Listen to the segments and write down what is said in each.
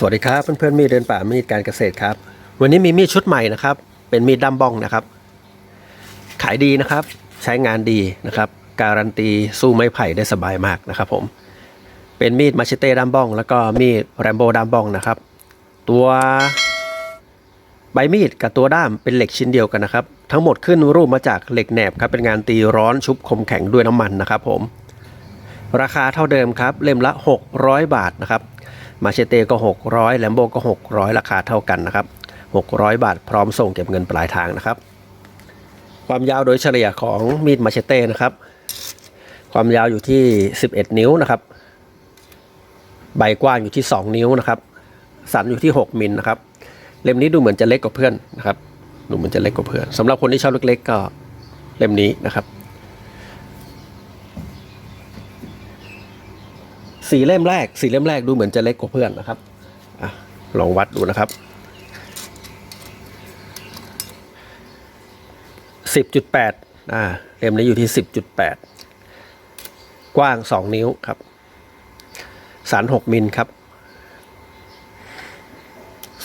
สวัสดีครับเพื่อนๆมีดเดินป่ามีดการเกษตรครับ วันนี้มีมีดชุดใหม่นะครับ เป็นมีดดัมบ้องนะครับ ขายดีนะครับ ใช้งานดีนะครับ การันตีสู้ไม้ไผ่ได้สบายมากนะครับ ผม เป็นมีดมาชเต้ดัมบ้อง แล้วก็มีดแรมโบ้ดัมบ้องนะครับ ตัวใบมีดกับตัวด้ามเป็นเหล็กชิ้นเดียวกันนะครับ ทั้งหมดขึ้นรูปมาจากเหล็กแหนบครับเป็นงานตีร้อนชุบคมแข็งด้วยน้ำมันนะครับ ผม ราคาเท่าเดิมครับ เล่มละ 600 บาทนะครับ มาเชเต้ก็ 600แลมโบก็ 600 ราคาเท่ากันนะครับ 600 บาทพร้อมส่งเก็บเงินปลายทางนะครับ ความยาวโดยเฉลี่ยของมีดมาเชเต้นะครับ ความยาวอยู่ที่ 11 นิ้วนะครับ ใบกว้างอยู่ที่ 2 นิ้วนะครับ สันอยู่ที่ 6 มิลนะครับ เล่มนี้ดูเหมือนจะเล็กกว่าเพื่อนนะครับ ดูเหมือนจะเล็กกว่าเพื่อนสำหรับคนที่ชอบเล็กๆก็เล่มนี้นะครับ สีเล่มแรกสีเล่มแรกดูเหมือนจะเล็กกว่าเพื่อนนะครับอลองวัดดูนะครับสิบจุดแปดอ่าเล่มนี้อยู่ที่สิบจุดแปดกว้างสองนิ้วครับสันหกมิลครับ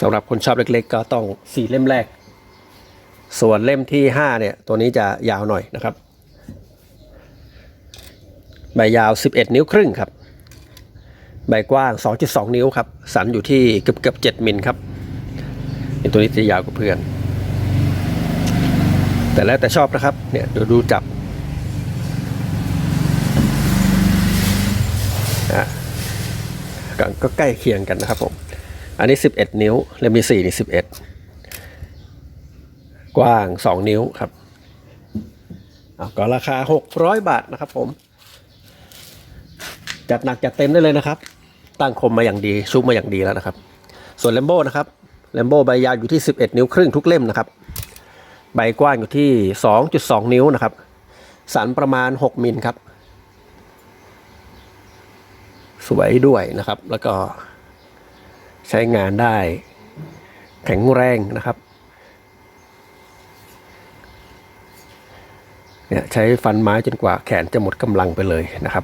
สำหรับคนชอบเล็กๆ ก็ต้องสีเล่มแรก ส่วนเล่มที่ห้าเนี่ยตัวนี้จะยาวหน่อยนะครับใบยาว 11 นิ้วครึ่งครับ ใบกว้าง 2.2 นิ้วครับ สันอยู่ที่เกือบเกือบ7มิลครับตัวนี้จะยาวกว่าเพื่อน แต่แล้วแต่ชอบนะครับ เนี่ยดูดูจับก็ก็ใกล้เคียงกันนะครับผม อันนี้ 11 นิ้ว และมี4นี่11 กว้าง 2 นิ้วครับก็ราคา 600 บาทนะครับผม จัดหนักจัดเต็มได้เลยนะครับ ตั้งคมมาอย่างดีชุบมาอย่างดีแล้วนะครับ ส่วนแลมโบ้นะครับแลมโบ้ใบยาวอยู่ที่ 11 นิ้วครึ่งทุกเล่มนะครับ ใบกว้างอยู่ที่ 2.2 นิ้วนะครับ สันประมาณ 6มิลครับ สวยด้วยนะครับ แล้วก็ใช้งานได้แข็งแรงนะครับเนี่ยใช้ฟันไม้จนกว่าแขนจะหมดกำลังไปเลยนะครับ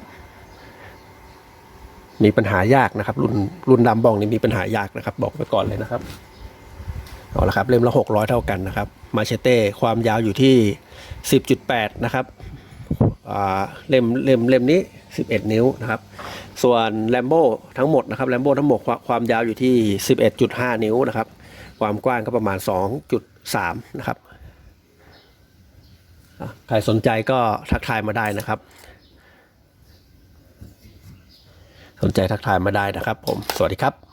มีปัญหายากนะครับ รุ่นรุ่นดำบองนี่มีปัญหายากนะครับ บอกไว้ก่อนเลยนะครับเอาละครับเล่มละ600เท่ากันนะครับมาเชเต้ความยาวอยู่ที่10.8นะครับเล่มเล่มเล่มนี้11นิ้วนะครับ ส่วนแลมโบทั้งหมดนะครับแลมโบทั้งหมดความยาวอยู่ที่11.5นิ้วนะครับ ความกว้างก็ประมาณ2.3นะครับใครสนใจก็ทักทายมาได้นะครับ สนใจทักทายมาได้นะครับผม สวัสดีครับ